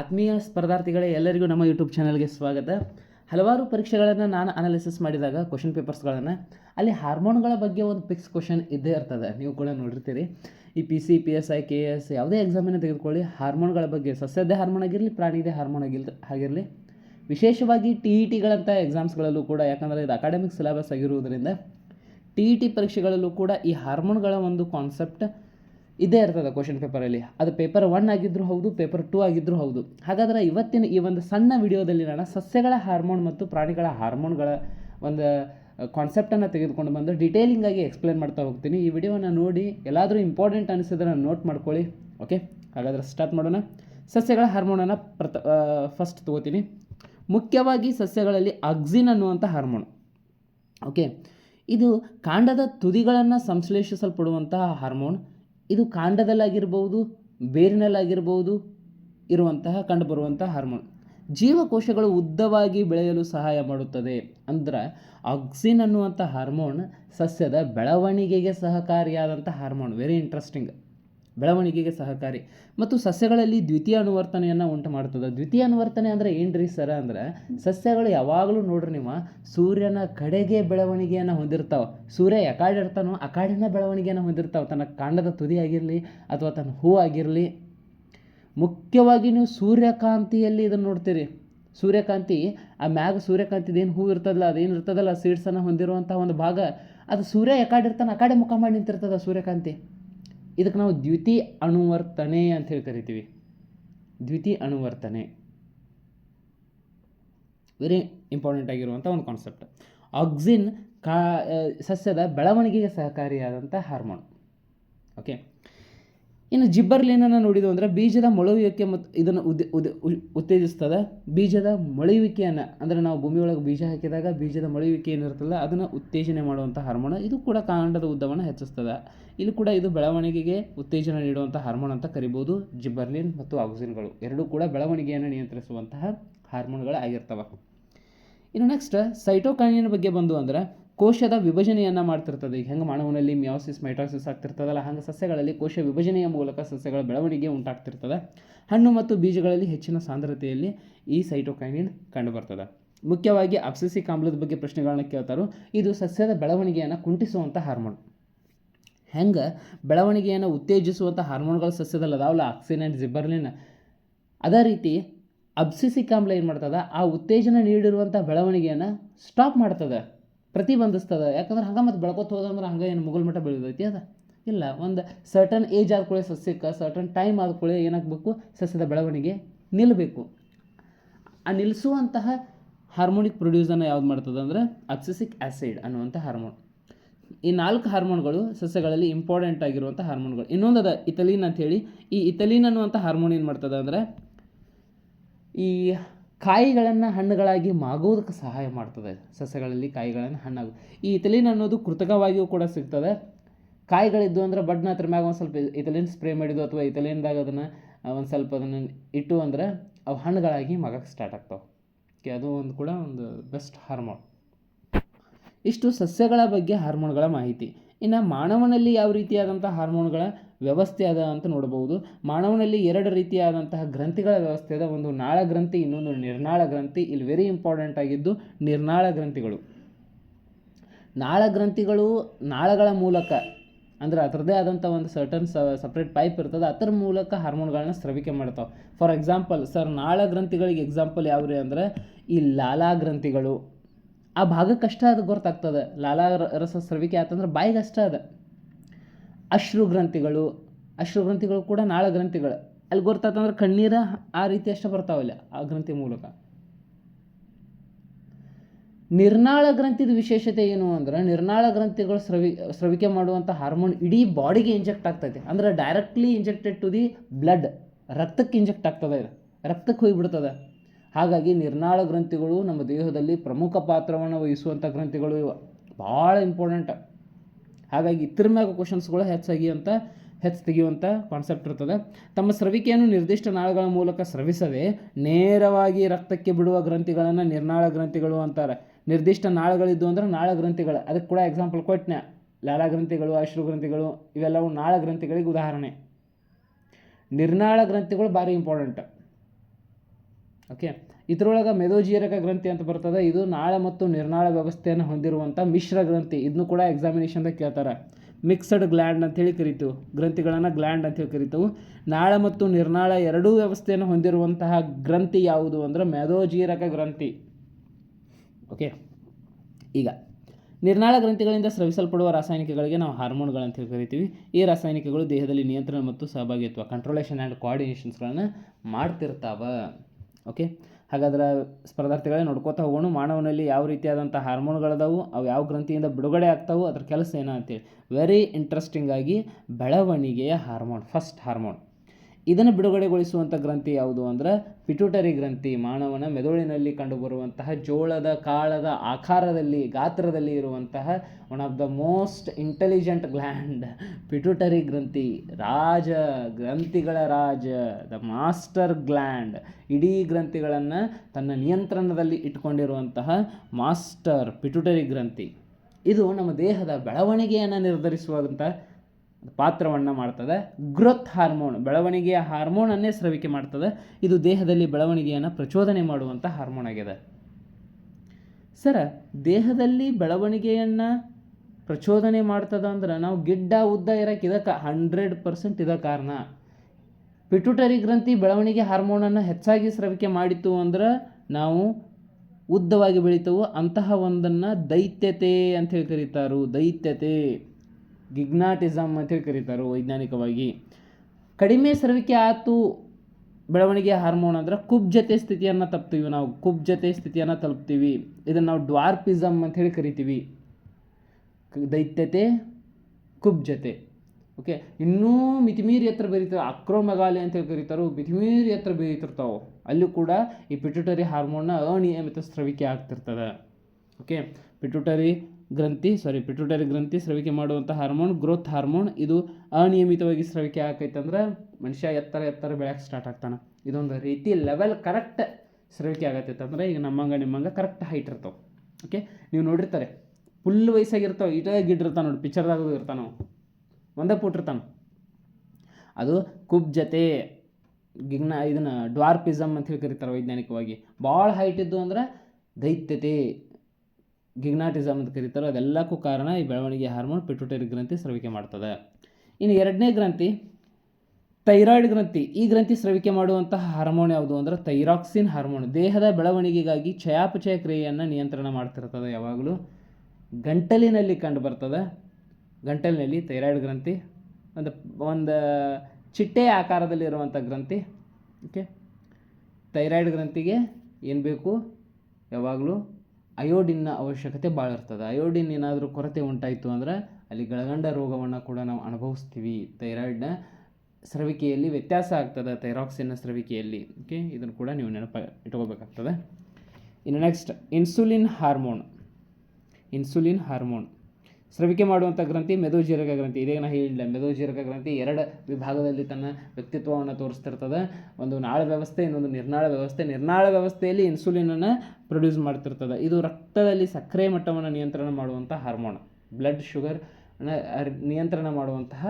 ಆತ್ಮೀಯ ಸ್ಪರ್ಧಾರ್ಥಿಗಳೇ, ಎಲ್ಲರಿಗೂ ನಮ್ಮ ಯೂಟ್ಯೂಬ್ ಚಾನಲ್ಗೆ ಸ್ವಾಗತ. ಹಲವಾರು ಪರೀಕ್ಷೆಗಳನ್ನು ನಾನು ಅನಾಲಿಸಿಸ್ ಮಾಡಿದಾಗ ಕ್ವಶನ್ ಪೇಪರ್ಸ್ಗಳನ್ನು ಅಲ್ಲಿ ಹಾರ್ಮೋನ್ಗಳ ಬಗ್ಗೆ ಒಂದು ಫಿಕ್ಸ್ ಕ್ವಶನ್ ಇದ್ದೇ ಇರ್ತದೆ. ನೀವು ಕೂಡ ನೋಡಿರ್ತೀರಿ. ಈ P C P S I K S ಯಾವುದೇ ಎಕ್ಸಾಮನ್ನು ತೆಗೆದುಕೊಳ್ಳಿ ಹಾರ್ಮೋನ್ಗಳ ಬಗ್ಗೆ, ಸಸ್ಯದ್ದೇ ಹಾರ್ಮೋನ್ ಆಗಿರಲಿ, ಪ್ರಾಣಿದೇ ಹಾರ್ಮೋನ್ ಆಗಿಲ್, ಆಗಿರಲಿ. ವಿಶೇಷವಾಗಿ ಟಿ ಇ ಟಿಗಳಂಥ ಎಕ್ಸಾಮ್ಸ್ಗಳಲ್ಲೂ ಕೂಡ, ಯಾಕಂದರೆ ಇದು ಅಕಾಡೆಮಿಕ್ ಸಿಲೆಬಸ್ ಆಗಿರುವುದರಿಂದ ಟಿ ಇ ಟಿ ಪರೀಕ್ಷೆಗಳಲ್ಲೂ ಕೂಡ ಈ ಹಾರ್ಮೋನ್ಗಳ ಒಂದು ಕಾನ್ಸೆಪ್ಟ್ ಇದೇ ಇರ್ತದೆ ಕ್ವಶನ್ ಪೇಪರಲ್ಲಿ ಅದು ಪೇಪರ್ ಒನ್ ಆಗಿದ್ದರೂ ಹೌದು ಪೇಪರ್ ಟೂ ಆಗಿದ್ದರೂ ಹೌದು. ಹಾಗಾದರೆ ಇವತ್ತಿನ ಈ ಒಂದು ಸಣ್ಣ ವಿಡಿಯೋದಲ್ಲಿ ನಾನು ಸಸ್ಯಗಳ ಹಾರ್ಮೋನ್ ಮತ್ತು ಪ್ರಾಣಿಗಳ ಹಾರ್ಮೋನ್ಗಳ ಒಂದು ಕಾನ್ಸೆಪ್ಟನ್ನು ತೆಗೆದುಕೊಂಡು ಬಂದು ಡಿಟೇಲಿಂಗಾಗಿ ಎಕ್ಸ್ಪ್ಲೇನ್ ಮಾಡ್ತಾ ಹೋಗ್ತೀನಿ. ಈ ವಿಡಿಯೋವನ್ನು ನೋಡಿ, ಎಲ್ಲಾದರೂ ಇಂಪಾರ್ಟೆಂಟ್ ಅನಿಸಿದ್ರೆ ನೋಟ್ ಮಾಡ್ಕೊಳ್ಳಿ. ಓಕೆ ಹಾಗಾದರೆ ಸ್ಟಾರ್ಟ್ ಮಾಡೋಣ. ಸಸ್ಯಗಳ ಹಾರ್ಮೋನನ್ನು ಪ್ರತ ಫಸ್ಟ್ ತೊಗೋತೀನಿ. ಮುಖ್ಯವಾಗಿ ಸಸ್ಯಗಳಲ್ಲಿ ಅಕ್ಸಿನ್ ಅನ್ನುವಂಥ ಹಾರ್ಮೋನ್ ಓಕೆ ಇದು ಕಾಂಡದ ತುದಿಗಳನ್ನು ಸಂಶ್ಲೇಷಿಸಲ್ಪಡುವಂತಹ ಹಾರ್ಮೋನ್ ಇದು ಕಾಂಡದಲ್ಲಾಗಿರ್ಬೋದು, ಬೇರಿನಲ್ಲಾಗಿರ್ಬೋದು ಇರುವಂತಹ ಕಂಡುಬರುವಂಥ ಹಾರ್ಮೋನ್ ಜೀವಕೋಶಗಳು ಉದ್ದವಾಗಿ ಬೆಳೆಯಲು ಸಹಾಯ ಮಾಡುತ್ತದೆ. ಅಂದ್ರೆ ಆಕ್ಸಿನ್ ಅನ್ನುವಂಥ ಹಾರ್ಮೋನ್ ಸಸ್ಯದ ಬೆಳವಣಿಗೆಗೆ ಸಹಕಾರಿಯಾದಂಥ ಹಾರ್ಮೋನ್ ವೆರಿ ಇಂಟ್ರೆಸ್ಟಿಂಗ್ ಬೆಳವಣಿಗೆಗೆ ಸಹಕಾರಿ. ಮತ್ತು ಸಸ್ಯಗಳಲ್ಲಿ ದ್ವಿತೀಯ ಅನುವರ್ತನೆಯನ್ನು ಉಂಟು ಮಾಡ್ತದೆ. ದ್ವಿತೀಯ ಅನುವರ್ತನೆ ಅಂದರೆ ರೀ ಸರ ಅಂದ್ರೆ ಸಸ್ಯಗಳು ಯಾವಾಗಲೂ ನೋಡ್ರಿ ನೀವು ಸೂರ್ಯನ ಕಡೆಗೆ ಬೆಳವಣಿಗೆಯನ್ನು ಹೊಂದಿರ್ತಾವೆ. ಸೂರ್ಯ ಯಾಕಾಡೆ ಇರ್ತಾನೋ ಆ ಕಾಡಿನ ಬೆಳವಣಿಗೆಯನ್ನು ಹೊಂದಿರ್ತಾವೆ. ತನ್ನ ಕಾಂಡದ ತುದಿ ಆಗಿರಲಿ ಅಥವಾ ತನ್ನ ಹೂ ಆಗಿರಲಿ. ಮುಖ್ಯವಾಗಿ ನೀವು ಸೂರ್ಯಕಾಂತಿಯಲ್ಲಿ ಇದನ್ನು ನೋಡ್ತೀರಿ. ಸೂರ್ಯಕಾಂತಿ, ಆ ಮ್ಯಾಗ ಸೂರ್ಯಕಾಂತಿದೇನು ಏನು ಹೂ ಇರ್ತದಲ್ಲ ಅದೇನು ಇರ್ತದಲ್ಲ ಸೀಡ್ಸನ್ನು ಹೊಂದಿರುವಂಥ ಒಂದು ಭಾಗ. ಅದು ಸೂರ್ಯ ಯಕಾಡಿರ್ತಾನೆ ಆ ಕಡೆ ಮುಖ ಮಾಡಿ ನಿಂತಿರ್ತದೆ ಸೂರ್ಯಕಾಂತಿ. ಇದಕ್ಕೆ ನಾವು ದ್ಯುತಿ ಅಣುವರ್ತನೆ ಅಂತ ಹೇಳಿ ಕರಿತೀವಿ. ದ್ವಿತಿ ಅಣುವರ್ತನೆ ವೆರಿ ಇಂಪಾರ್ಟೆಂಟ್ ಆಗಿರುವಂಥ ಒಂದು ಕಾನ್ಸೆಪ್ಟ್ ಆಕ್ಸಿನ್ ಕಾ ಸಸ್ಯದ ಬೆಳವಣಿಗೆಗೆ ಸಹಕಾರಿಯಾದಂಥ ಹಾರ್ಮೋನ್ ಓಕೆ ಇನ್ನು ಜಿಬ್ಬರ್ಲಿನನ್ನು ನೋಡಿದ್ವು ಅಂದರೆ ಬೀಜದ ಮೊಳೆಯುವಿಕೆ ಮತ್ತು ಇದನ್ನು ಉದ್ ಉದ್ ಉತ್ತೇಜಿಸ್ತದೆ. ಬೀಜದ ಮೊಳೆಯುವಿಕೆಯನ್ನು ಅಂದರೆ ನಾವು ಭೂಮಿಯೊಳಗೆ ಬೀಜ ಹಾಕಿದಾಗ ಬೀಜದ ಮೊಳೆಯುವಿಕೆ ಏನಿರ್ತಲ್ಲ ಅದನ್ನು ಉತ್ತೇಜನೆ ಮಾಡುವಂಥ ಹಾರ್ಮೋನ್. ಇದು ಕೂಡ ಕಾಂಡದ ಉದ್ದವನ್ನು ಹೆಚ್ಚಿಸ್ತದೆ. ಇಲ್ಲಿ ಕೂಡ ಇದು ಬೆಳವಣಿಗೆಗೆ ಉತ್ತೇಜನ ನೀಡುವಂಥ ಹಾರ್ಮೋನ್ ಅಂತ ಕರಿಬೋದು. ಜಿಬ್ಬರ್ಲಿನ್ ಮತ್ತು ಆಕ್ಸಿನ್ಗಳು ಎರಡೂ ಕೂಡ ಬೆಳವಣಿಗೆಯನ್ನು ನಿಯಂತ್ರಿಸುವಂತಹ ಹಾರ್ಮೋನ್ಗಳಾಗಿರ್ತವೆ. ಇನ್ನು ನೆಕ್ಸ್ಟ್ ಸೈಟೋಕೈನಿನ ಬಗ್ಗೆ ಬಂದು ಅಂದ್ರೆ ಕೋಶದ ವಿಭಜನೆಯನ್ನು ಮಾಡ್ತಿರ್ತದೆ. ಈಗ ಹೆಂಗೆ ಮಾನವನಲ್ಲಿ ಮಿಯಾಸಿಸ್ ಮೈಟಾಸಿಸ್ ಆಗ್ತಿರ್ತದಲ್ಲ, ಹಂಗೆ ಸಸ್ಯಗಳಲ್ಲಿ ಕೋಶ ವಿಭಜನೆಯ ಮೂಲಕ ಸಸ್ಯಗಳ ಬೆಳವಣಿಗೆ ಉಂಟಾಗ್ತಿರ್ತದೆ. ಹಣ್ಣು ಮತ್ತು ಬೀಜಗಳಲ್ಲಿ ಹೆಚ್ಚಿನ ಸಾಂದ್ರತೆಯಲ್ಲಿ ಈ ಸೈಟೋಕೈನಿನ್ ಕಂಡುಬರ್ತದೆ. ಮುಖ್ಯವಾಗಿ ಅಬ್ಸೆಸಿಕ್ ಆಮ್ಲದ ಬಗ್ಗೆ ಪ್ರಶ್ನೆಗಳನ್ನ ಕೇಳ್ತಾರೋ. ಇದು ಸಸ್ಯದ ಬೆಳವಣಿಗೆಯನ್ನು ಕುಂಟಿಸುವಂಥ ಹಾರ್ಮೋನ್. ಹೆಂಗೆ ಬೆಳವಣಿಗೆಯನ್ನು ಉತ್ತೇಜಿಸುವಂಥ ಹಾರ್ಮೋನ್ಗಳು ಸಸ್ಯದಲ್ಲಿ ಅದಾವಲ್ಲ, ಆಕ್ಸಿನ್ ಆ್ಯಂಡ್ ಜಿಬರ್ಲಿನ್ ಅದೇ ರೀತಿ ಅಬ್ಸಿಸಿಕ್ ಆಮ್ಲ ಏನು ಮಾಡ್ತದೆ? ಆ ಉತ್ತೇಜನ ನೀಡಿರುವಂಥ ಬೆಳವಣಿಗೆಯನ್ನು ಸ್ಟಾಪ್ ಮಾಡ್ತದೆ. ಪ್ರತಿಬಂಧಿಸ್ತದೆ. ಯಾಕಂದ್ರೆ ಹಂಗೆ ಮತ್ತು ಬೆಳ್ಕೊತ ಹೋದಂದ್ರೆ ಹಂಗೆ ಏನು ಮುಗುಲ್ ಮಟ್ಟ ಬೆಳೆದೈತಿ ಅದ? ಇಲ್ಲ, ಒಂದು ಸರ್ಟನ್ ಏಜ್ ಆದ್ಕೊಳ್ಳೆ ಸಸ್ಯಕ್ಕೆ ಸರ್ಟನ್ ಟೈಮ್ ಆದ ಕೂಡ ಏನಾಗಬೇಕು? ಸಸ್ಯದ ಬೆಳವಣಿಗೆ ನಿಲ್ಲಬೇಕು ಆ ನಿಲ್ಲಿಸುವಂತಹ ಹಾರ್ಮೋನಿಕ್ ಪ್ರೊಡ್ಯೂಸನ್ನು ಯಾವ್ದು ಮಾಡ್ತದೆ ಅಂದರೆ ಅಕ್ಸಿಸಿಕ್ ಆ್ಯಸಿಡ್ ಅನ್ನುವಂಥ ಹಾರ್ಮೋನ್ ಈ ನಾಲ್ಕು ಹಾರ್ಮೋನ್ಗಳು ಸಸ್ಯಗಳಲ್ಲಿ ಇಂಪಾರ್ಟೆಂಟ್ ಆಗಿರುವಂಥ ಹಾರ್ಮೋನ್ಗಳು ಇನ್ನೊಂದು ಅದ ಇಥಲೀನ್ ಅಂತ ಹೇಳಿ. ಈ ಇಥಲೀನ್ ಅನ್ನುವಂಥ ಹಾರ್ಮೋನ್ ಏನು ಮಾಡ್ತದೆ ಅಂದರೆ ಈ ಕಾಯಿಗಳನ್ನು ಹಣ್ಣುಗಳಾಗಿ ಮಾಗುವುದಕ್ಕೆ ಸಹಾಯ ಮಾಡ್ತದೆ. ಸಸ್ಯಗಳಲ್ಲಿ ಕಾಯಿಗಳನ್ನು ಹಣ್ಣಾಗ, ಈ ಇಥಲಿನ್ ಅನ್ನೋದು ಕೃತಕವಾಗಿಯೂ ಕೂಡ ಸಿಗ್ತದೆ. ಕಾಯಿಗಳಿದ್ದು ಅಂದ್ರೆ ಬಡ್ನ ಹತ್ರ ಮ್ಯಾಗ ಒಂದು ಸ್ವಲ್ಪ ಇಥಲಿನ್ ಸ್ಪ್ರೇ ಮಾಡಿದ್ದು ಅಥವಾ ಇಥಲಿನ್ದಾಗ ಅದನ್ನು ಒಂದು ಸ್ವಲ್ಪ ಅದನ್ನು ಇಟ್ಟು ಅಂದ್ರೆ ಅವು ಹಣ್ಣುಗಳಾಗಿ ಮಗಕ್ಕೆ ಸ್ಟಾರ್ಟ್ ಆಗ್ತಾವೆ. ಓಕೆ, ಅದು ಒಂದು ಕೂಡ ಒಂದು ಬೆಸ್ಟ್ ಹಾರ್ಮೋನ್. ಇಷ್ಟು ಸಸ್ಯಗಳ ಬಗ್ಗೆ ಹಾರ್ಮೋನ್ಗಳ ಮಾಹಿತಿ. ಇನ್ನು ಮಾನವನಲ್ಲಿ ಯಾವ ರೀತಿಯಾದಂಥ ಹಾರ್ಮೋನ್ಗಳ ವ್ಯವಸ್ಥೆ ಅದ ಅಂತ ನೋಡಬಹುದು. ಮಾನವನಲ್ಲಿ ಎರಡು ರೀತಿಯಾದಂತಹ ಗ್ರಂಥಿಗಳ ವ್ಯವಸ್ಥೆ ಅದ ಒಂದು ನಾಳ ಗ್ರಂಥಿ, ಇನ್ನೊಂದು ನಿರ್ನಾಳ ಗ್ರಂಥಿ. ಇಲ್ಲಿ ವೆರಿ ಇಂಪಾರ್ಟೆಂಟ್ ಆಗಿದ್ದು ನಿರ್ನಾಳ ಗ್ರಂಥಿಗಳು. ನಾಳ ಗ್ರಂಥಿಗಳು ನಾಳಗಳ ಮೂಲಕ, ಅಂದ್ರೆ ಅದರದೇ ಆದಂಥ ಒಂದು ಸರ್ಟನ್ ಸಪ್ರೇಟ್ ಪೈಪ್ ಇರ್ತದೆ, ಅದರ ಮೂಲಕ ಹಾರ್ಮೋನ್ಗಳನ್ನ ಸ್ರವಿಕೆ ಮಾಡ್ತಾವೆ. ಫಾರ್ ಎಕ್ಸಾಂಪಲ್ ಸರ್ ನಾಳ ಗ್ರಂಥಿಗಳಿಗೆ ಎಕ್ಸಾಂಪಲ್ ಯಾವ್ರಿ ಅಂದರೆ, ಈ ಲಾಲಾ ಗ್ರಂಥಿಗಳು. ಆ ಭಾಗಕ್ಕಷ್ಟೇ ಅದು ಗೊತ್ತಾಗ್ತದೆ. ಲಾಲಾ ರಸ ಸ್ರವಿಕೆ ಆತಂದ್ರೆ ಬಾಯಿಗೆ ಅಷ್ಟೇ ಅದ. ಅಶ್ರು ಗ್ರಂಥಿಗಳು ಅಶ್ರು ಗ್ರಂಥಿಗಳು ಕೂಡ ನಾಳ ಗ್ರಂಥಿಗಳು. ಅಲ್ಲಿ ಗೊತ್ತಾತಂದ್ರೆ ಕಣ್ಣೀರ ಆ ರೀತಿ ಅಷ್ಟೇ ಬರ್ತಾವಲ್ಲ ಆ ಗ್ರಂಥಿ ಮೂಲಕ. ನಿರ್ನಾಳ ಗ್ರಂಥಿದ ವಿಶೇಷತೆ ಏನು ಅಂದ್ರೆ ನಿರ್ನಾಳ ಗ್ರಂಥಿಗಳು ಸ್ರವಿ, ಸ್ರವಿಕೆ ಮಾಡುವಂಥ ಹಾರ್ಮೋನ್ ಇಡೀ ಬಾಡಿಗೆ ಇಂಜೆಕ್ಟ್ ಆಗ್ತೈತೆ. ಅಂದ್ರೆ directly injected to the blood ರಕ್ತಕ್ಕೆ inject ಆಗ್ತದೆ ಇದು. ರಕ್ತಕ್ಕೆ ಹೋಗಿಬಿಡ್ತದೆ. ಹಾಗಾಗಿ ನಿರ್ನಾಳ ಗ್ರಂಥಿಗಳು ನಮ್ಮ ದೇಹದಲ್ಲಿ ಪ್ರಮುಖ ಪಾತ್ರವನ್ನು ವಹಿಸುವಂಥ ಗ್ರಂಥಿಗಳು ಭಾಳ ಇಂಪಾರ್ಟೆಂಟ್ ಹಾಗಾಗಿ ಇದ್ರ ಮ್ಯಾಗ ಕ್ವಶನ್ಸ್ಗಳು ಹೆಚ್ಚಾಗಿ ಅಂತ ಹೆಚ್ಚು ತೆಗೆಯುವಂಥ ಕಾನ್ಸೆಪ್ಟ್ ಇರ್ತದೆ. ತಮ್ಮ ಸ್ರವಿಕೆಯನ್ನು ನಿರ್ದಿಷ್ಟ ನಾಳಗಳ ಮೂಲಕ ಸ್ರವಿಸದೆ ನೇರವಾಗಿ ರಕ್ತಕ್ಕೆ ಬಿಡುವ ಗ್ರಂಥಿಗಳನ್ನು ನಿರ್ನಾಳ ಗ್ರಂಥಿಗಳು ಅಂತಾರೆ. ನಿರ್ದಿಷ್ಟ ನಾಳಗಳಿದ್ದು ಅಂದ್ರೆ ನಾಳ ಗ್ರಂಥಿಗಳು. ಅದಕ್ಕೆ ಕೂಡ ಎಕ್ಸಾಂಪಲ್ ಕೊಟ್ಟನೆ ಲಾಲ ಗ್ರಂಥಿಗಳು, ಅಶ್ರು ಗ್ರಂಥಿಗಳು ಇವೆಲ್ಲವೂ ನಾಳ ಗ್ರಂಥಿಗಳಿಗೆ ಉದಾಹರಣೆ. ನಿರ್ನಾಳ ಗ್ರಂಥಿಗಳು ಭಾರಿ ಇಂಪಾರ್ಟೆಂಟ್ ಓಕೆ ಇದರೊಳಗೆ ಮೆದೋಜೀರಕ ಗ್ರಂಥಿ ಅಂತ ಬರ್ತದೆ. ಇದು ನಾಳ ಮತ್ತು ನಿರ್ನಾಳ ವ್ಯವಸ್ಥೆಯನ್ನು ಹೊಂದಿರುವಂಥ ಮಿಶ್ರ ಗ್ರಂಥಿ. ಇದನ್ನು ಕೂಡ ಎಕ್ಸಾಮಿನೇಷನ್ದಾಗ ಕೇಳ್ತಾರೆ. ಮಿಕ್ಸಡ್ ಗ್ಲ್ಯಾಂಡ್ ಅಂತೇಳಿ ಕರಿತೀವಿ. ಗ್ರಂಥಿಗಳನ್ನು ಗ್ಲ್ಯಾಂಡ್ ಅಂತೇಳಿ ಕರಿತೀವಿ. ನಾಳ ಮತ್ತು ನಿರ್ನಾಳ ಎರಡೂ ವ್ಯವಸ್ಥೆಯನ್ನು ಹೊಂದಿರುವಂತಹ ಗ್ರಂಥಿ ಯಾವುದು ಅಂದ್ರೆ ಮೆದೋಜೀರಕ ಗ್ರಂಥಿ. ಓಕೆ ಈಗ, ನಿರ್ನಾಳ ಗ್ರಂಥಿಗಳಿಂದ ಸ್ರವಿಸಲ್ಪಡುವ ರಾಸಾಯನಿಕಗಳಿಗೆ ನಾವು ಹಾರ್ಮೋನ್ಗಳು ಅಂತ ಹೇಳಿ ಕರಿತೀವಿ. ಈ ರಾಸಾಯನಿಕಗಳು ದೇಹದಲ್ಲಿ ನಿಯಂತ್ರಣ ಮತ್ತು ಸಹಭಾಗಿತ್ವ ಕಂಟ್ರೋಲೇಷನ್ ಆ್ಯಂಡ್ ಕೋಆರ್ಡಿನೇಷನ್ಸ್ಗಳನ್ನು ಮಾಡ್ತಿರ್ತಾವ. ಓಕೆ ಹಾಗಾದ್ರೆ ಸ್ಪರ್ಧಾರ್ಥಿಗಳೇ ನೋಡ್ಕೋತಾ ಹೋಗೋಣ. ಮಾನವನಲ್ಲಿ ಯಾವ ರೀತಿಯಾದಂಥ ಹಾರ್ಮೋನ್ಗಳದಾವು ಅವು ಯಾವ ಗ್ರಂಥಿಯಿಂದ ಬಿಡುಗಡೆ ಆಗ್ತಾವು ಅದ್ರ ಕೆಲಸ ಏನ ಅಂತೇಳಿ ವೆರಿ ಇಂಟ್ರೆಸ್ಟಿಂಗ್ ಆಗಿ ಬೆಳವಣಿಗೆಯ ಹಾರ್ಮೋನ್ ಫಸ್ಟ್ ಹಾರ್ಮೋನ್ ಇದನ್ನು ಬಿಡುಗಡೆಗೊಳಿಸುವಂಥ ಗ್ರಂಥಿ ಯಾವುದು ಅಂದರೆ ಪಿಟುಟರಿ ಗ್ರಂಥಿ. ಮಾನವನ ಮೆದುಳಿನಲ್ಲಿ ಕಂಡುಬರುವಂತಹ ಜೋಳದ ಕಾಳದ ಆಕಾರದಲ್ಲಿ, ಗಾತ್ರದಲ್ಲಿ ಇರುವಂತಹ one of the most intelligent gland pituitary ಗ್ರಂಥಿ. ರಾಜ ಗ್ರಂಥಿಗಳ ರಾಜ ದ ಮಾಸ್ಟರ್ ಗ್ಲ್ಯಾಂಡ್ ಇಡೀ ಗ್ರಂಥಿಗಳನ್ನು ತನ್ನ ನಿಯಂತ್ರಣದಲ್ಲಿ ಇಟ್ಕೊಂಡಿರುವಂತಹ ಮಾಸ್ಟರ್ ಪಿಟುಟರಿ ಗ್ರಂಥಿ. ಇದು ನಮ್ಮ ದೇಹದ ಬೆಳವಣಿಗೆಯನ್ನು ನಿರ್ಧರಿಸುವಂಥ ಪಾತ್ರವನ್ನು ಮಾಡ್ತದೆ. ಗ್ರೋತ್ ಹಾರ್ಮೋನ್, ಬೆಳವಣಿಗೆಯ ಹಾರ್ಮೋನನ್ನೇ ಸ್ರವಿಕೆ ಮಾಡ್ತದೆ. ಇದು ದೇಹದಲ್ಲಿ ಬೆಳವಣಿಗೆಯನ್ನು ಪ್ರಚೋದನೆ ಮಾಡುವಂಥ ಹಾರ್ಮೋನ್ ಆಗಿದೆ. ಸರ, ದೇಹದಲ್ಲಿ ಬೆಳವಣಿಗೆಯನ್ನು ಪ್ರಚೋದನೆ ಮಾಡ್ತದೆ ಅಂದ್ರೆ ನಾವು ಗಿಡ್ಡ, ಉದ್ದ ಇರೋಕ್ಕೆ ಇದಕ್ಕೆ ಹಂಡ್ರೆಡ್ ಪರ್ಸೆಂಟ್ ಇದ ಕಾರಣ. ಪಿಟುಟರಿ ಗ್ರಂಥಿ ಬೆಳವಣಿಗೆ ಹಾರ್ಮೋನನ್ನು ಹೆಚ್ಚಾಗಿ ಸ್ರವಿಕೆ ಮಾಡಿತು ಅಂದ್ರೆ ನಾವು ಉದ್ದವಾಗಿ ಬೆಳೀತವು. ಅಂತಹ ಒಂದನ್ನು ದೈತ್ಯತೆ ಅಂತೇಳಿ ಕರೀತಾರು ದೈತ್ಯತೆ. ಗಿಗ್ನಾಟಿಸಮ್ ಅಂತೇಳಿ ಕರೀತಾರೆ ವೈಜ್ಞಾನಿಕವಾಗಿ. ಕಡಿಮೆ ಸ್ರವಿಕೆ ಆತು ಬೆಳವಣಿಗೆ ಹಾರ್ಮೋನ್ ಅಂದರೆ ಕುಬ್ಜತೆ ಸ್ಥಿತಿಯನ್ನು ತಪ್ತೀವಿ ನಾವು ಕುಬ್ಜತೆ ಸ್ಥಿತಿಯನ್ನು ತಲುಪ್ತೀವಿ. ಇದನ್ನು ನಾವು ಡ್ವಾರ್ಪಿಸಮ್ ಅಂತೇಳಿ ಕರಿತೀವಿ. ಕ- ದೈತ್ಯತೆ ಕುಬ್ಜತೆ ಓಕೆ? ಇನ್ನೂ ಮಿತಿಮೀರಿ ಎತ್ತರ ಬೆರೀತಾರೆ, ಅಕ್ರೋಮಗಾಲಿ ಅಂತೇಳಿ ಕರೀತಾರೋ, ಮಿತಿಮೀರಿ ಎತ್ತರ ಬೆರೀತಿರ್ತಾವೆ. ಅಲ್ಲೂ ಕೂಡ ಈ ಪಿಟ್ಯುಟರಿ ಹಾರ್ಮೋನ್ನ ಅನಿಯಮಿತ ಸ್ರವಿಕೆ ಆಗ್ತಿರ್ತದೆ. ಓಕೆ? ಪಿಟ್ಯೂಟರಿ ಗ್ರಂಥಿ ಸಾರಿ ಪಿಟ್ಯೂಟರಿ ಗ್ರಂಥಿ, ಸ್ರವಿಕೆ ಮಾಡುವಂಥ ಹಾರ್ಮೋನ್ ಗ್ರೋತ್ ಹಾರ್ಮೋನ್ ಇದು ಅನಿಯಮಿತವಾಗಿ ಸ್ರವಿಕೆ ಆಕೈತಂದ್ರೆ ಮನುಷ್ಯ ಎತ್ತರ ಎತ್ತರ ಬೆಳೆಯಕ್ಕೆ ಸ್ಟಾರ್ಟ್ ಆಗ್ತಾನೆ. ಇದೊಂದು ರೀತಿ ಲೆವೆಲ್ ಕರೆಕ್ಟ್ ಸ್ರವಿಕೆ ಆಗತ್ತೈತೆ ಅಂದ್ರೆ ಈಗ ನಮ್ಮಂಗ, ನಿಮ್ಮಂಗ ಕರೆಕ್ಟ್ ಹೈಟ್ ಇರ್ತಾವೆ. ಓಕೆ ನೀವು ನೋಡಿರ್ತಾರೆ ಫುಲ್ ವಯಸ್ಸಾಗಿರ್ತಾವೆ ಇಟೇ ಗಿಡ್ಡಿರ್ತಾನೆ ನೋಡಿ ಪಿಚ್ಚರ್ದಾಗ ಇರ್ತಾನೆ. ಅವ. ಒಂದೇ ಪುಟ್ಟಿರ್ತಾನೆ ಅದು ಕುಬ್ಜತೆ ಗಿಗ್ನ, ಇದನ್ನು ಡ್ವಾರ್ಪಿಸಮ್ ಅಂತ ಹೇಳಿ ಕರೀತಾರೆ ವೈಜ್ಞಾನಿಕವಾಗಿ. ಭಾಳ ಹೈಟ್ ಇದ್ದು ಅಂದ್ರೆ ದೈತ್ಯತೆ. ಗಿಗ್ನಾಟಿಸಮ್ ಅಂತ ಕರೀತಾರೋ ಅದೆಲ್ಲಕ್ಕೂ ಕಾರಣ ಈ ಬೆಳವಣಿಗೆ ಹಾರ್ಮೋನ್ ಪಿಟ್ಯೂಟರಿ ಗ್ರಂಥಿ ಸ್ರವಿಕೆ ಮಾಡ್ತದೆ. ಇನ್ನು ಎರಡನೇ ಗ್ರಂಥಿ, ಥೈರಾಯ್ಡ್ ಗ್ರಂಥಿ. ಈ ಗ್ರಂಥಿ ಸ್ರವಿಕೆ ಮಾಡುವಂತಹ ಹಾರ್ಮೋನ್ ಯಾವುದು ಅಂದ್ರೆ ಥೈರಾಕ್ಸಿನ್ ಹಾರ್ಮೋನ್. ದೇಹದ ಬೆಳವಣಿಗೆಗಾಗಿ ಚಯಾಪಚಯ ಕ್ರಿಯೆಯನ್ನು ನಿಯಂತ್ರಣ ಮಾಡ್ತಿರ್ತದೆ ಯಾವಾಗಲೂ. ಗಂಟಲಿನಲ್ಲಿ ಕಂಡು ಬರ್ತದೆ. ಗಂಟಲಿನಲ್ಲಿ ಥೈರಾಯ್ಡ್ ಗ್ರಂಥಿ. ಒಂದು ಒಂದು ಚಿಟ್ಟೆ ಆಕಾರದಲ್ಲಿರುವಂಥ ಗ್ರಂಥಿ. ಓಕೆ? ಥೈರಾಯ್ಡ್ ಗ್ರಂಥಿಗೆ ಏನು ಬೇಕು? ಯಾವಾಗಲೂ ಅಯೋಡಿನ್ನ ಅವಶ್ಯಕತೆ ಭಾಳ ಇರ್ತದೆ. ಅಯೋಡಿನ್ ಏನಾದರೂ ಕೊರತೆ ಉಂಟಾಯಿತು ಅಂದ್ರೆ ಅಲ್ಲಿ ಗಳಗಂಡ ರೋಗವನ್ನು ಕೂಡ ನಾವು ಅನುಭವಿಸ್ತೀವಿ ಥೈರಾಯ್ಡ್ನ ಸ್ರವಿಕೆಯಲ್ಲಿ. ವ್ಯತ್ಯಾಸ ಆಗ್ತದೆ ಥೈರಾಕ್ಸಿನ್ನ ಸ್ರವಿಕೆಯಲ್ಲಿ. ಓಕೆ ಇದನ್ನು ಕೂಡ ನೀವು ನೆನಪ ಇಟ್ಕೋಬೇಕಾಗ್ತದೆ. ಇನ್ನು next insulin hormone insulin hormone ಸ್ರವಿಕೆ ಮಾಡುವಂಥ ಗ್ರಂಥಿ ಮೆದುಜೀರಕ ಗ್ರಂಥಿ. ಇದೇ ನಾ ಹೇಳಿಲ್ಲ. ಮೆದುಜೀರಕ ಗ್ರಂಥಿ ಎರಡು ವಿಭಾಗದಲ್ಲಿ ತನ್ನ ವ್ಯಕ್ತಿತ್ವವನ್ನು ತೋರಿಸ್ತಿರ್ತದೆ. ಒಂದು ನಾಳ ವ್ಯವಸ್ಥೆ, ಇನ್ನೊಂದು ನಿರ್ನಾಳ ವ್ಯವಸ್ಥೆ. ನಿರ್ನಾಳ ವ್ಯವಸ್ಥೆಯಲ್ಲಿ ಇನ್ಸುಲಿನನ್ನು ಪ್ರೊಡ್ಯೂಸ್ ಮಾಡ್ತಿರ್ತದೆ. ಇದು ರಕ್ತದಲ್ಲಿ ಸಕ್ಕರೆ ಮಟ್ಟವನ್ನು ನಿಯಂತ್ರಣ ಮಾಡುವಂಥ ಹಾರ್ಮೋನ್ ಬ್ಲಡ್ ಶುಗರ್ ನಿಯಂತ್ರಣ ಮಾಡುವಂತಹ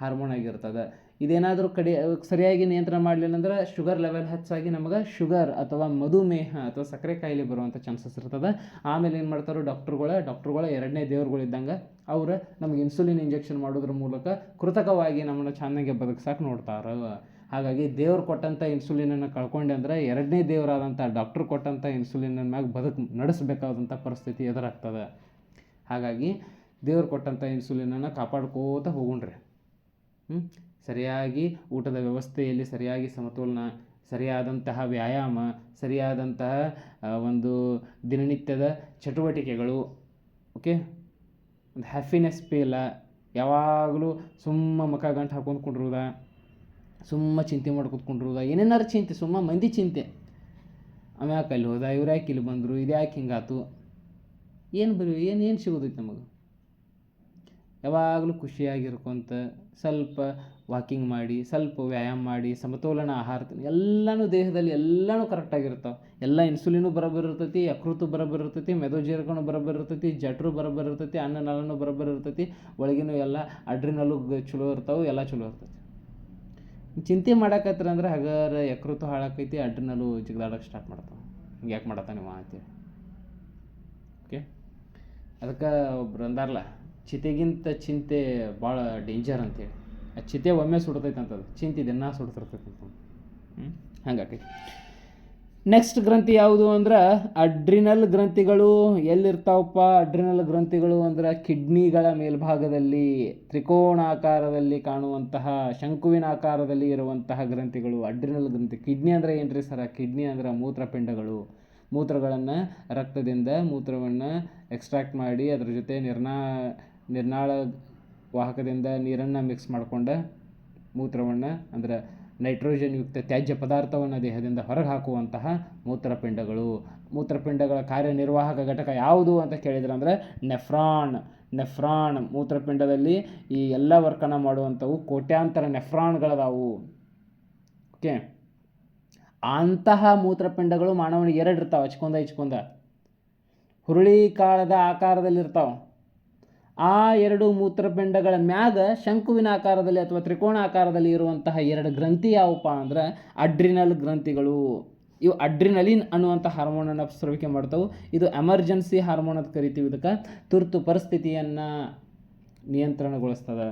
ಹಾರ್ಮೋನ್ ಆಗಿರ್ತದೆ. ಇದೇನಾದರೂ ಕಡಿ, ಸರಿಯಾಗಿ ನಿಯಂತ್ರಣ ಮಾಡಲಿಲ್ಲ ಅಂದ್ರೆ ಶುಗರ್ ಲೆವೆಲ್ ಹೆಚ್ಚಾಗಿ ನಮಗೆ ಶುಗರ್ ಅಥವಾ ಮಧುಮೇಹ ಅಥವಾ ಸಕ್ಕರೆ ಕಾಯಿಲೆ ಬರುವಂಥ ಚಾನ್ಸಸ್ ಇರ್ತದೆ. ಆಮೇಲೆ ಏನು ಮಾಡ್ತಾರೆ ಡಾಕ್ಟ್ರುಗಳ ಡಾಕ್ಟ್ರುಗಳ ಎರಡನೇ ದೇವ್ರುಗಳಿದ್ದಂಗೆ ಅವರು ನಮ್ಗೆ ಇನ್ಸುಲಿನ್ ಇಂಜೆಕ್ಷನ್ ಮಾಡೋದ್ರ ಮೂಲಕ ಕೃತಕವಾಗಿ ನಮ್ಮನ್ನು ಚೆನ್ನಾಗಿ ಬದುಕ್ಸಕ್ಕೆ ನೋಡ್ತಾರೆ. ಹಾಗಾಗಿ ದೇವ್ರು ಕೊಟ್ಟಂಥ ಇನ್ಸುಲಿನನ್ನು ಕಳ್ಕೊಂಡೆ ಅಂದ್ರೆ ಎರಡನೇ ದೇವರಾದಂಥ ಡಾಕ್ಟ್ರು ಕೊಟ್ಟಂಥ ಇನ್ಸುಲಿನ ಮ್ಯಾಗ ಬದುಕು ನಡೆಸಬೇಕಾದಂಥ ಪರಿಸ್ಥಿತಿ ಎದುರಾಗ್ತದೆ. ಹಾಗಾಗಿ ದೇವ್ರು ಕೊಟ್ಟಂಥ ಇನ್ಸುಲಿನನ್ನು ಕಾಪಾಡ್ಕೋತ ಹೋಗುಣ್ರಿ. ಹ್ಮ್? ಸರಿಯಾಗಿ ಊಟದ ವ್ಯವಸ್ಥೆಯಲ್ಲಿ ಸರಿಯಾಗಿ ಸಮತೋಲನ, ಸರಿಯಾದಂತಹ ವ್ಯಾಯಾಮ, ಸರಿಯಾದಂತಹ ಒಂದು ದಿನನಿತ್ಯದ ಚಟುವಟಿಕೆಗಳು ಓಕೆ ಒಂದು ಹ್ಯಾಪಿನೆಸ್ ಪೇಲ ಯಾವಾಗಲೂ ಸುಮ್ಮ ಮುಖ ಗಂಟು ಹಾಕೊಂಡು ಕುಂಡ್ರದ ಸುಮ್ಮ ಚಿಂತೆ ಮಾಡಿ ಕೂತ್ಕೊಂಡಿರುದ ಏನೇನಾರು ಚಿಂತೆ, ಸುಮ್ಮ ಮಂದಿ ಚಿಂತೆ. ಆಮ್ಯಾಕೆ ಯಾಕೆ ಅಲ್ಲಿ ಹೋದ, ಇವ್ರು ಯಾಕೆ ಇಲ್ಲಿ ಬಂದರು, ಇದು ಯಾಕೆ ಹಿಂಗಾತು? ಏನು ಬರೀ, ಏನು ಏನು ಸಿಗೋದೈತೆ ನಮಗೆ? ಯಾವಾಗಲೂ ಖುಷಿಯಾಗಿರ್ಕೊಂತ ಸ್ವಲ್ಪ ವಾಕಿಂಗ್ ಮಾಡಿ, ಸ್ವಲ್ಪ ವ್ಯಾಯಾಮ ಮಾಡಿ, ಸಮತೋಲನ ಆಹಾರ ಎಲ್ಲನೂ ದೇಹದಲ್ಲಿ ಎಲ್ಲನೂ ಕರೆಕ್ಟಾಗಿರ್ತಾವೆ ಎಲ್ಲ ಇನ್ಸುಲಿನು ಬರಬರಿರ್ತೈತಿ ಯಕೃತು ಬರಬರಿರ್ತೈತಿ ಇರ್ತೈತಿ, ಮೆದೋಜೀರಕನು ಬರೋಬ್ಬರಿ ಇರ್ತೈತಿ, ಜಠರು ಬರೋಬ್ಬರಿ ಇರ್ತೈತಿ, ಅನ್ನನಾಳನು ಒಳಗಿನೂ ಎಲ್ಲ ಅಡ್ರಿನಲ್ಲೂ ಚಲೋ ಇರ್ತಾವೆ, ಎಲ್ಲ ಚಲೋ ಇರ್ತೈತಿ. ಚಿಂತೆ ಮಾಡಾಕತ್ರ ಅಂದ್ರೆ ಹಗರ ಯಕೃತು ಹಾಳಾಕೈತಿ ಅಡ್ರಿನಲ್ಲು ಜಿಗ್ದಾಡೋಕೆ ಸ್ಟಾರ್ಟ್ ಮಾಡ್ತಾವೆ. ಹಿಂಗೆ ಯಾಕೆ ಮಾಡತ್ತ ನೀವು ಅಂತೇಳಿ. ಓಕೆ ಅದಕ್ಕೆ ಒಬ್ರು ಅಂದಾರಲ್ಲ, ಚಿತೆಗಿಂತ ಚಿಂತೆ ಭಾಳ ಡೇಂಜರ್ ಅಂತೇಳಿ. ಚಿತೆ ಒಮ್ಮೆ ಸುಡ್ತೈತೆ ಅಂತದು ದಿನ ಸುಡ್ತಿರ್ತೈತೆ ಅಂತ ಹ್ಞೂ ಹಂಗಾಕೈತಿ. ನೆಕ್ಸ್ಟ್ ಗ್ರಂಥಿ ಯಾವುದು ಅಂದ್ರೆ ಅಡ್ರಿನಲ್ ಗ್ರಂಥಿಗಳು ಎಲ್ಲಿರ್ತಾವಪ್ಪ? ಅಡ್ರಿನಲ್ ಗ್ರಂಥಿಗಳು ಅಂದ್ರೆ ಕಿಡ್ನಿಗಳ ಮೇಲ್ಭಾಗದಲ್ಲಿ, ತ್ರಿಕೋಣಾಕಾರದಲ್ಲಿ ಕಾಣುವಂತಹ ಶಂಕುವಿನ ಆಕಾರದಲ್ಲಿ ಇರುವಂತಹ ಗ್ರಂಥಿಗಳು. ಅಡ್ರಿನಲ್ ಗ್ರಂಥಿ, ಕಿಡ್ನಿ ಅಂದ್ರೆ ಏನ್ರಿ ಸರ? ಕಿಡ್ನಿ ಅಂದ್ರೆ ಮೂತ್ರಪಿಂಡಗಳು. ಮೂತ್ರಗಳನ್ನು ರಕ್ತದಿಂದ ಮೂತ್ರವನ್ನು ಎಕ್ಸ್ಟ್ರಾಕ್ಟ್ ಮಾಡಿ ಅದ್ರ ಜೊತೆ ನಿರ್ನಾ ನಿರ್ನಾಳ ವಾಹಕದಿಂದ ನೀರನ್ನು ಮಿಕ್ಸ್ ಮಾಡಿಕೊಂಡು ಮೂತ್ರವನ್ನು, ಅಂದ್ರೆ ನೈಟ್ರೋಜನ್ ಯುಕ್ತ ತ್ಯಾಜ್ಯ ಪದಾರ್ಥವನ್ನು ದೇಹದಿಂದ ಹೊರಗೆ ಹಾಕುವಂತಹ ಮೂತ್ರಪಿಂಡಗಳು. ಮೂತ್ರಪಿಂಡಗಳ ಕಾರ್ಯನಿರ್ವಾಹಕ ಘಟಕ ಯಾವುದು ಅಂತ ಕೇಳಿದ್ರೆ ಅಂದರೆ ನೆಫ್ರಾನ್ ನೆಫ್ರಾನ್ ಮೂತ್ರಪಿಂಡದಲ್ಲಿ ಈ ಎಲ್ಲ ವರ್ಕನ್ನು ಮಾಡುವಂಥವು ಕೋಟ್ಯಾಂತರ ನೆಫ್ರಾನ್ಗಳದಾವು ಓಕೆ ಅಂತಹ ಮೂತ್ರಪಿಂಡಗಳು ಮಾನವನಿಗೆ ಎರಡು ಇರ್ತಾವೆ ಹಚ್ಕೊಂಡ ಹಚ್ಕೊಂಡ ಹುರುಳಿ ಕಾಳದ ಆಕಾರದಲ್ಲಿರ್ತಾವೆ. ಆ ಎರಡು ಮೂತ್ರಪಿಂಡಗಳ ಮ್ಯಾಗ ಶಂಕುವಿನ ಆಕಾರದಲ್ಲಿ ಅಥವಾ ತ್ರಿಕೋಣ ಆಕಾರದಲ್ಲಿ ಇರುವಂತಹ ಎರಡು ಗ್ರಂಥಿ ಯಾವಪ್ಪ ಅಂದ್ರೆ ಅಡ್ರಿನಲ್ ಗ್ರಂಥಿಗಳು. ಇವು ಅಡ್ರಿನಲಿನ್ ಅನ್ನುವಂಥ ಹಾರ್ಮೋನನ್ನು ಸ್ರವಿಕೆ ಮಾಡ್ತಾವೆ. ಇದು ಎಮರ್ಜೆನ್ಸಿ ಹಾರ್ಮೋನ್ ಅಂತ ಕರಿತೀವಿ ಇದಕ್ಕೆ. ತುರ್ತು ಪರಿಸ್ಥಿತಿಯನ್ನು ನಿಯಂತ್ರಣಗೊಳಿಸ್ತದೆ.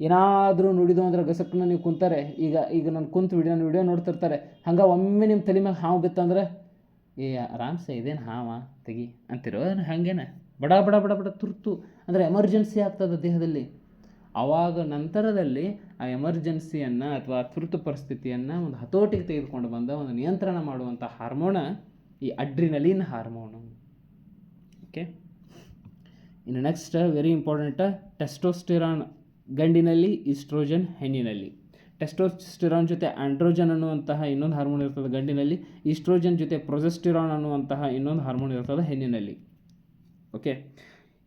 ಏನಾದರೂ ನುಡಿದು ಅಂದ್ರೆ ಗಸಕ್ನ ನೀವು ಕುಂತಾರೆ, ಈಗ ಈಗ ನಾನು ಕುಂತು ವಿಡಿಯೋ ವಿಡಿಯೋ ನೋಡ್ತಿರ್ತಾರೆ. ಹಂಗೆ ಒಮ್ಮೆ ನಿಮ್ಮ ತಲೆ ಮ್ಯಾಗ ಹಾವು ಬಿತ್ತಂದ್ರೆ, ಏ ಆರಾಮ್ಸೆ ಇದೇನು ಹಾವ? ತೆಗಿ, ಅಂತಿರೋ, ಹಾಗೇನ? ಬಡ ಬಡ ಬಡ ಬಡ ತುರ್ತು. ಅಂದರೆ ಎಮರ್ಜೆನ್ಸಿ ಆಗ್ತದೆ ದೇಹದಲ್ಲಿ. ಆವಾಗ ನಂತರದಲ್ಲಿ ಆ ಎಮರ್ಜೆನ್ಸಿಯನ್ನು ಅಥವಾ ತುರ್ತು ಪರಿಸ್ಥಿತಿಯನ್ನು ಒಂದು ಹತೋಟಿಗೆ ತೆಗೆದುಕೊಂಡು ಬಂದ ಒಂದು ನಿಯಂತ್ರಣ ಮಾಡುವಂಥ ಹಾರ್ಮೋನ ಈ ಅಡ್ರಿನಲಿನ್ ಹಾರ್ಮೋನು ಓಕೆ ಇನ್ನು ನೆಕ್ಸ್ಟ್ ವೆರಿ ಇಂಪಾರ್ಟೆಂಟ್ ಟೆಸ್ಟೋಸ್ಟಿರಾನ್ ಗಂಡಿನಲ್ಲಿ ಈಸ್ಟ್ರೋಜನ್ ಹೆಣ್ಣಿನಲ್ಲಿ. ಟೆಸ್ಟೋಸ್ಟಿರಾನ್ ಜೊತೆ ಆಂಡ್ರೋಜನ್ ಅನ್ನುವಂತಹ ಇನ್ನೊಂದು ಹಾರ್ಮೋನ್ ಇರ್ತದೆ ಗಂಡಿನಲ್ಲಿ ಈಸ್ಟ್ರೋಜನ್ ಜೊತೆ ಪ್ರೊಜೆಸ್ಟಿರಾನ್ ಅನ್ನುವಂತಹ ಇನ್ನೊಂದು ಹಾರ್ಮೋನ್ ಇರ್ತದೆ ಹೆಣ್ಣಿನಲ್ಲಿ. ಓಕೆ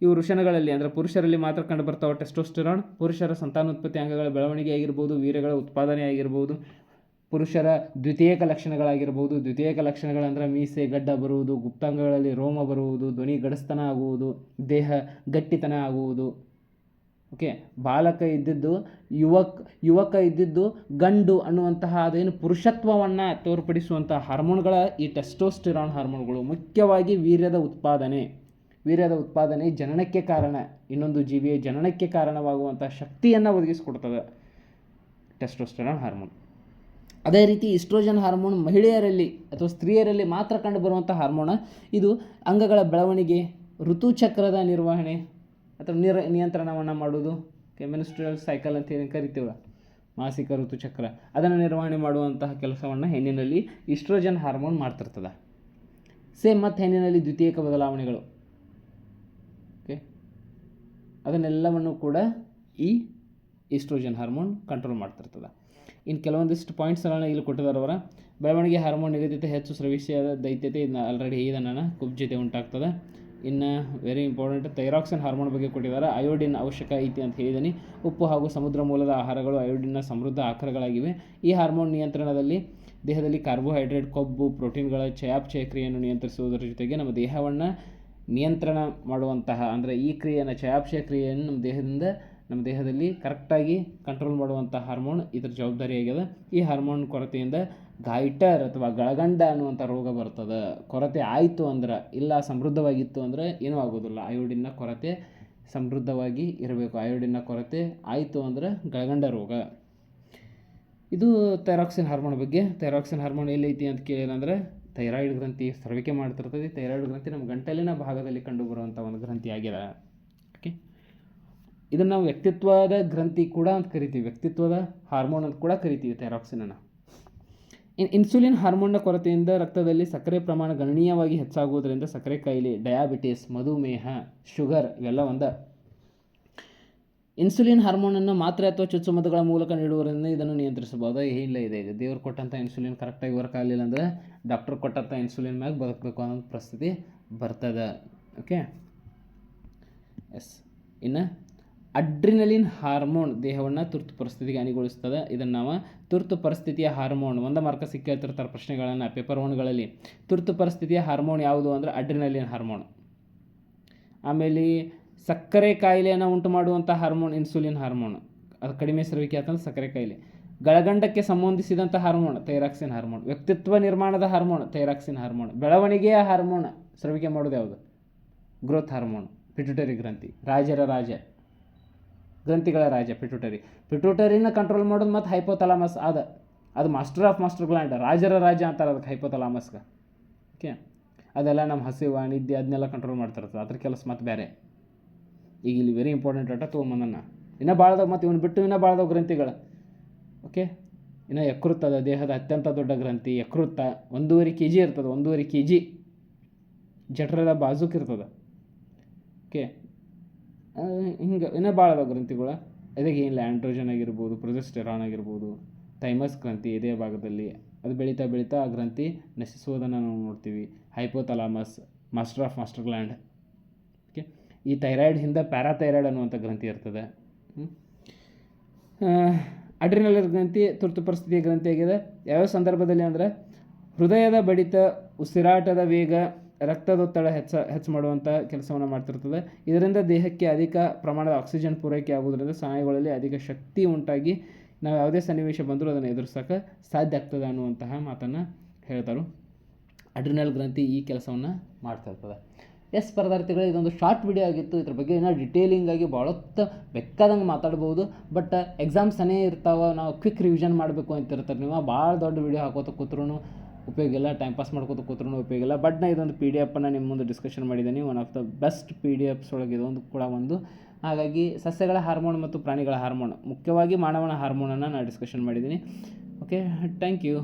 ಇವು ಋಷಣಗಳಲ್ಲಿ ಅಂದರೆ ಪುರುಷರಲ್ಲಿ ಮಾತ್ರ ಕಂಡು ಬರ್ತಾವೆ ಟೆಸ್ಟೋಸ್ಟಿರಾನ್ ಪುರುಷರ ಸಂತಾನೋತ್ಪತ್ತಿ ಅಂಗಗಳ ಬೆಳವಣಿಗೆ ಆಗಿರ್ಬೋದು ವೀರ್ಯಗಳ ಉತ್ಪಾದನೆ ಆಗಿರ್ಬೋದು, ಪುರುಷರ ದ್ವಿತೀಯಕ ಲಕ್ಷಣಗಳಾಗಿರ್ಬೋದು. ದ್ವಿತೀಯಕ ಲಕ್ಷಣಗಳಂದ್ರೆ ಮೀಸೆ, ಗಡ್ಡ ಬರುವುದು ಗುಪ್ತಾಂಗಗಳಲ್ಲಿ ರೋಮ ಬರುವುದು, ಧ್ವನಿ ಗಡಸ್ತನ ಆಗುವುದು, ದೇಹ ಗಟ್ಟಿತನ ಆಗುವುದು. ಓಕೆ ಬಾಲಕ ಇದ್ದಿದ್ದು, ಯುವಕ್, ಯುವಕ ಇದ್ದಿದ್ದು ಗಂಡು ಅನ್ನುವಂತಹ ಅದೇನು ಪುರುಷತ್ವವನ್ನು ತೋರ್ಪಡಿಸುವಂತಹ ಹಾರ್ಮೋನ್ಗಳ ಈ ಟೆಸ್ಟೋಸ್ಟಿರಾನ್ ಹಾರ್ಮೋನ್ಗಳು ಮುಖ್ಯವಾಗಿ ವೀರ್ಯದ ಉತ್ಪಾದನೆ. ವೀರ್ಯದ ಉತ್ಪಾದನೆ ಜನನಕ್ಕೆ ಕಾರಣ. ಇನ್ನೊಂದು ಜೀವಿಯ ಜನನಕ್ಕೆ ಕಾರಣವಾಗುವಂಥ ಶಕ್ತಿಯನ್ನು ಒದಗಿಸಿಕೊಡ್ತದೆ. ಟೆಸ್ಟೋಸ್ಟೆರಾನ್ ಹಾರ್ಮೋನ್ ಅದೇ ರೀತಿ ಇಸ್ಟ್ರೋಜನ್ ಹಾರ್ಮೋನ್ ಮಹಿಳೆಯರಲ್ಲಿ ಅಥವಾ ಸ್ತ್ರೀಯರಲ್ಲಿ ಮಾತ್ರ ಕಂಡುಬರುವಂಥ ಹಾರ್ಮೋನ ಇದು ಅಂಗಗಳ ಬೆಳವಣಿಗೆ ಋತುಚಕ್ರದ ನಿರ್ವಹಣೆ ಅಥವಾ ನಿರ ನಿಯಂತ್ರಣವನ್ನು ಮಾಡುವುದು. ಮೆನಿಸ್ಟ್ರಲ್ ಸೈಕಲ್ ಅಂತ ಏನು ಕರಿತೀವಲ್ಲ ಮಾಸಿಕ ಋತುಚಕ್ರ ಅದನ್ನು ನಿರ್ವಹಣೆ ಮಾಡುವಂತಹ ಕೆಲಸವನ್ನು ಹೆಣ್ಣಿನಲ್ಲಿ ಇಸ್ಟ್ರೋಜನ್ ಹಾರ್ಮೋನ್ ಮಾಡ್ತಿರ್ತದೆ. ಸೇಮ್ ಮತ್ತು ಹೆಣ್ಣಿನಲ್ಲಿ ದ್ವಿತೀಯಕ ಬದಲಾವಣೆಗಳು. ಅದನ್ನೆಲ್ಲವನ್ನು ಕೂಡ ಈ ಈಸ್ಟ್ರೋಜನ್ ಹಾರ್ಮೋನ್ ಕಂಟ್ರೋಲ್ ಮಾಡ್ತಿರ್ತದೆ. ಇನ್ನು ಕೆಲವೊಂದಿಷ್ಟು ಪಾಯಿಂಟ್ಸ್ಗಳನ್ನ ಇಲ್ಲಿ ಕೊಟ್ಟಿದ್ದಾರೆ ಅವರ ಬೆಳವಣಿಗೆ ಹಾರ್ಮೋನ್ ನಿಗದಿತ ಹೆಚ್ಚು ಸ್ರವಿಸಿಯಾದ ದೈತ್ಯತೆ ಇದನ್ನ ಆಲ್ರೆಡಿ ಇದನ್ನು ಕುಬ್ಜತೆ ಉಂಟಾಗ್ತದೆ. ಇನ್ನು ವೆರಿ ಇಂಪಾರ್ಟೆಂಟ್ ಥೈರಾಕ್ಸಿನ್ ಹಾರ್ಮೋನ್ ಬಗ್ಗೆ ಕೊಟ್ಟಿದ್ದಾರೆ ಅಯೋಡಿನ್ ಅವಶ್ಯಕ ಐತಿ ಅಂತ ಹೇಳಿದ್ದೀನಿ ಉಪ್ಪು ಹಾಗೂ ಸಮುದ್ರ ಮೂಲದ ಆಹಾರಗಳು ಅಯೋಡಿನ್ನ ಸಮೃದ್ಧ ಆಹಾರಗಳಾಗಿವೆ ಈ ಹಾರ್ಮೋನ್ ನಿಯಂತ್ರಣದಲ್ಲಿ ದೇಹದಲ್ಲಿ ಕಾರ್ಬೋಹೈಡ್ರೇಟ್ ಕೊಬ್ಬು ಪ್ರೋಟೀನ್ಗಳ ಚಯಾಪಚಯ ಕ್ರಿಯೆಯನ್ನು ನಿಯಂತ್ರಿಸುವುದರ ಜೊತೆಗೆ ನಮ್ಮ ದೇಹವನ್ನು ನಿಯಂತ್ರಣ ಮಾಡುವಂತಹ, ಅಂದರೆ ಈ ಕ್ರಿಯೆಯನ್ನು, ಚಯಾಪಚಯ ಕ್ರಿಯೆಯನ್ನು ನಮ್ಮ ದೇಹದಿಂದ, ನಮ್ಮ ದೇಹದಲ್ಲಿ ಕರೆಕ್ಟಾಗಿ ಕಂಟ್ರೋಲ್ ಮಾಡುವಂಥ ಹಾರ್ಮೋನ್ ಇದ್ರ ಜವಾಬ್ದಾರಿಯಾಗಿದೆ ಈ ಹಾರ್ಮೋನ್ ಕೊರತೆಯಿಂದ ಗಾಯ್ಟರ್ ಅಥವಾ ಗಳಗಂಡ ಅನ್ನುವಂಥ ರೋಗ ಬರ್ತದೆ. ಕೊರತೆ ಆಯಿತು ಅಂದ್ರೆ ಇಲ್ಲ ಸಮೃದ್ಧವಾಗಿತ್ತು ಅಂದರೆ ಏನೂ ಆಗೋದಿಲ್ಲ. ಅಯೋಡಿನ ಕೊರತೆ ಸಮೃದ್ಧವಾಗಿ ಇರಬೇಕು. ಅಯೋಡಿನ ಕೊರತೆ ಆಯಿತು ಅಂದ್ರೆ ಗಳಗಂಡ ರೋಗ. ಇದು ಥೈರಾಕ್ಸಿನ್ ಹಾರ್ಮೋನ್ ಬಗ್ಗೆ. ಥೈರಾಕ್ಸಿನ್ ಹಾರ್ಮೋನ್ ಎಲ್ಲೈತಿ ಅಂತ ಕೇಳಿದ್ರೆ ಥೈರಾಯ್ಡ್ ಗ್ರಂಥಿ ಸ್ರವಿಕೆ ಮಾಡ್ತಿರ್ತದೆ ಥೈರಾಯ್ಡ್ ಗ್ರಂಥಿ ನಮ್ಮ ಗಂಟಲಿನ ಭಾಗದಲ್ಲಿ ಕಂಡುಬರುವಂಥ ಒಂದು ಗ್ರಂಥಿ ಆಗಿದೆ. ಓಕೆ ಇದನ್ನು ನಾವು ವ್ಯಕ್ತಿತ್ವದ ಗ್ರಂಥಿ ಕೂಡ ಅಂತ ಕರಿತೀವಿ. ವ್ಯಕ್ತಿತ್ವದ ಹಾರ್ಮೋನ್ ಅಂತ ಕೂಡ ಕರಿತೀವಿ ಥೈರಾಕ್ಸಿನನ್ನು ಇನ್ ಇನ್ಸುಲಿನ್ ಹಾರ್ಮೋನ್ನ ಕೊರತೆಯಿಂದ ರಕ್ತದಲ್ಲಿ ಸಕ್ಕರೆ ಪ್ರಮಾಣ ಗಣನೀಯವಾಗಿ ಹೆಚ್ಚಾಗುವುದರಿಂದ ಸಕ್ಕರೆ ಕಾಯಿಲೆ ಡಯಾಬಿಟಿಸ್ ಮಧುಮೇಹ ಶುಗರ್ ಇವೆಲ್ಲ ಒಂದ ಇನ್ಸುಲಿನ್ ಹಾರ್ಮೋನನ್ನು ಮಾತ್ರೆ ಅಥವಾ ಚುಚ್ಚುಮದ್ದುಗಳ ಮೂಲಕ ನೀಡುವುದರಿಂದ ಇದನ್ನು ನಿಯಂತ್ರಿಸಬಹುದು. ಇಲ್ಲ ಇದೆ. ಈಗ ದೇವ್ರು ಕೊಟ್ಟಂಥ ಇನ್ಸುಲಿನ್ ಕರೆಕ್ಟಾಗಿ ವರ್ಕ್ ಆಗಲಿಲ್ಲ ಅಂದರೆ ಡಾಕ್ಟರ್ ಕೊಟ್ಟಂಥ ಇನ್ಸುಲಿನ್ ಮ್ಯಾಗ ಬದುಕಬೇಕು ಅನ್ನೋ ಪರಿಸ್ಥಿತಿ ಬರ್ತದೆ. ಓಕೆ? ಎಸ್ ಇನ್ನು ಅಡ್ರಿನಲಿನ್ ಹಾರ್ಮೋನ್ ದೇಹವನ್ನು ತುರ್ತು ಪರಿಸ್ಥಿತಿಗೆ ಅನಿಗೊಳಿಸ್ತದೆ ಇದನ್ನು ನಾವು ತುರ್ತು ಪರಿಸ್ಥಿತಿಯ ಹಾರ್ಮೋನ್, ಒಂದು ಮಾರ್ಕ ಸಿಕ್ಕಿರ್ತಿರ್ತಾರೆ ಪ್ರಶ್ನೆಗಳನ್ನು ಪೇಪರ್ ಒನ್ಗಳಲ್ಲಿ. ತುರ್ತು ಪರಿಸ್ಥಿತಿಯ ಹಾರ್ಮೋನ್ ಯಾವುದು ಅಂದರೆ ಅಡ್ರಿನಲಿನ್ ಹಾರ್ಮೋನ್. ಆಮೇಲೆ ಸಕ್ಕರೆ ಕಾಯಿಲೆಯನ್ನು ಉಂಟು ಮಾಡುವಂಥ ಹಾರ್ಮೋನ್ ಇನ್ಸುಲಿನ್ ಹಾರ್ಮೋನ್ ಅದು ಕಡಿಮೆ ಸ್ರವಿಕೆ ಆತಂದ್ರೆ ಸಕ್ಕರೆ ಕಾಯಿಲೆ. ಗಳಗಂಡಕ್ಕೆ ಸಂಬಂಧಿಸಿದಂಥ ಹಾರ್ಮೋನ್ ಥೈರಾಕ್ಸಿನ್ ಹಾರ್ಮೋನ್ ವ್ಯಕ್ತಿತ್ವ ನಿರ್ಮಾಣದ ಹಾರ್ಮೋನ್ ಥೈರಾಕ್ಸಿನ್ ಹಾರ್ಮೋನ್ ಬೆಳವಣಿಗೆಯ ಹಾರ್ಮೋನ್ ಸ್ರವಿಕೆ ಮಾಡೋದು ಯಾವುದು? ಗ್ರೋತ್ ಹಾರ್ಮೋನ್ ಪಿಟ್ಯುಟರಿ ಗ್ರಂಥಿ. ರಾಜರ ರಾಜ. ಗ್ರಂಥಿಗಳ ರಾಜ ಪಿಟ್ಯುಟರಿ ಪಿಟ್ಯುಟರಿನ ಕಂಟ್ರೋಲ್ ಮಾಡೋದು ಮತ್ತು ಹೈಪೋಥಲಾಮಸ್ ಅದ ಅದು ಮಾಸ್ಟರ್ ಆಫ್ ಮಾಸ್ಟರ್ ಗ್ಲ್ಯಾಂಡ್ ರಾಜರ ರಾಜ ಅಂತಾರೆ ಅದಕ್ಕೆ ಹೈಪೋಥಲಾಮಸ್ಗೆ ಓಕೆ ಅದೆಲ್ಲ ನಮ್ಮ ಹಸಿವ ನಿದ್ದೆ ಅದನ್ನೆಲ್ಲ ಕಂಟ್ರೋಲ್ ಮಾಡ್ತಿರ್ತದೆ ಅದ್ರ ಕೆಲಸ ಮತ್ತು ಬೇರೆ ಈಗ ಇಲ್ಲಿ ವೆರಿ ಇಂಪಾರ್ಟೆಂಟ್ ಆಟ ತೊಗೊಂಬಂದನ್ನ ಇನ್ನೂ ಬಾಳದ ಮತ್ತು ಇವನು ಬಿಟ್ಟು ಇನ್ನೂ ಬಾಳದ ಗ್ರಂಥಿಗಳು. ಓಕೆ ಇನ್ನು ಅದ ದೇಹದ ಅತ್ಯಂತ ದೊಡ್ಡ ಗ್ರಂಥಿ ಯಕೃತ್ತ. ಒಂದೂವರೆ ಕೆ ಜಿ ಇರ್ತದೆ, ಒಂದೂವರೆ ಕೆ ಜಿ ಜಠರದ ಬಾಜುಕ್ ಇರ್ತದೆ. ಓಕೆ ಹಿಂಗೆ, ಇನ್ನೂ ಭಾಳ ಅದಾವ ಗ್ರಂಥಿಗಳು. ಅದಕ್ಕೆ ಏನಿಲ್ಲ ಆ್ಯಂಡ್ರೋಜನ್ ಆಗಿರ್ಬೋದು ಪ್ರೊಜೆಸ್ಟೆರಾನ್ ಆಗಿರ್ಬೋದು ಥೈಮಸ್ ಗ್ರಂಥಿ ಇದೇ ಭಾಗದಲ್ಲಿ. ಅದು ಬೆಳೀತಾ ಬೆಳೀತಾ ಆ ಗ್ರಂಥಿ ನಶಿಸುವುದನ್ನು ನಾವು ನೋಡ್ತೀವಿ. Hypothalamus master of master gland ಈ ಥೈರಾಯ್ಡ್ ಹಿಂದೆ ಪ್ಯಾರಾಥೈರಾಯ್ಡ್ ಅನ್ನುವಂಥ ಗ್ರಂಥಿ ಇರ್ತದೆ. ಅಡ್ರಿನಲ್ ಗ್ರಂಥಿ, ತುರ್ತು ಪರಿಸ್ಥಿತಿಯ ಗ್ರಂಥಿ ಆಗಿದೆ. ಯಾವ ಸಂದರ್ಭದಲ್ಲಿ ಅಂದರೆ, ಹೃದಯದ ಬಡಿತ, ಉಸಿರಾಟದ ವೇಗ, ರಕ್ತದೊತ್ತಡ ಹೆಚ್ಚ, ಹೆಚ್ಚು ಮಾಡುವಂಥ ಕೆಲಸವನ್ನು ಮಾಡ್ತಿರ್ತದೆ. ಇದರಿಂದ ದೇಹಕ್ಕೆ ಅಧಿಕ ಪ್ರಮಾಣದ ಆಕ್ಸಿಜನ್ ಪೂರೈಕೆ ಆಗುವುದರಿಂದ ಸ್ನಾಯುಗಳಲ್ಲಿ ಅಧಿಕ ಶಕ್ತಿ ಉಂಟಾಗಿ ನಾವು ಯಾವುದೇ ಸನ್ನಿವೇಶ ಬಂದರೂ ಅದನ್ನು ಎದುರಿಸೋಕೆ ಸಾಧ್ಯ ಆಗ್ತದೆ ಅನ್ನುವಂತಹ ಮಾತನ್ನು ಹೇಳ್ತಾರೆ. ಅಡ್ರಿನಲ್ ಗ್ರಂಥಿ ಈ ಕೆಲಸವನ್ನು ಮಾಡ್ತಾ ಇರ್ತದೆ. ಎಸ್ ಸ್ಪರ್ಧಾರ್ಥಿಗಳು ಇದೊಂದು ಶಾರ್ಟ್ ವಿಡಿಯೋ ಆಗಿತ್ತು. ಇದ್ರ ಬಗ್ಗೆ ಏನೋ ಡಿಟೇಲಿಂಗ್ ಆಗಿ ಭಾಳತ್ತು ಬೆಕ್ಕಾದಂಗೆ ಮಾತಾಡ್ಬೋದು. ಬಟ್ ಎಕ್ಸಾಮ್ಸ್ ಸನೇ ಇರ್ತಾವೆ, ನಾವು ಕ್ವಿಕ್ ರಿವಿಷನ್ ಮಾಡಬೇಕು ಅಂತ ಇರ್ತಾರೆ ನೀವು. ಭಾಳ ದೊಡ್ಡ ವಿಡಿಯೋ ಹಾಕೋತ ಕೂತ್ರೂ ಉಪಯೋಗ ಇಲ್ಲ ಟೈಮ್ ಪಾಸ್ ಮಾಡ್ಕೋತ ಕೂತ್ರೂ ಉಪಯೋಗ ಇಲ್ಲ. ಬಟ್ ನಾ ಇದೊಂದು ಪಿ ಡಿ ಎಫನ್ನು ನಿಮ್ಮ ಮುಂದೆ ಡಿಸ್ಕಷನ್ ಮಾಡಿದ್ದೀನಿ. One of the best P D Fs ಒಳಗೆ ಇದೊಂದು ಕೂಡ ಒಂದು. ಹಾಗಾಗಿ ಸಸ್ಯಗಳ ಹಾರ್ಮೋನ್ ಮತ್ತು ಪ್ರಾಣಿಗಳ ಹಾರ್ಮೋನ್ ಮುಖ್ಯವಾಗಿ ಮಾನವನ ಹಾರ್ಮೋನನ್ನು ನಾನು ಡಿಸ್ಕಷನ್ ಮಾಡಿದ್ದೀನಿ. Okay thank you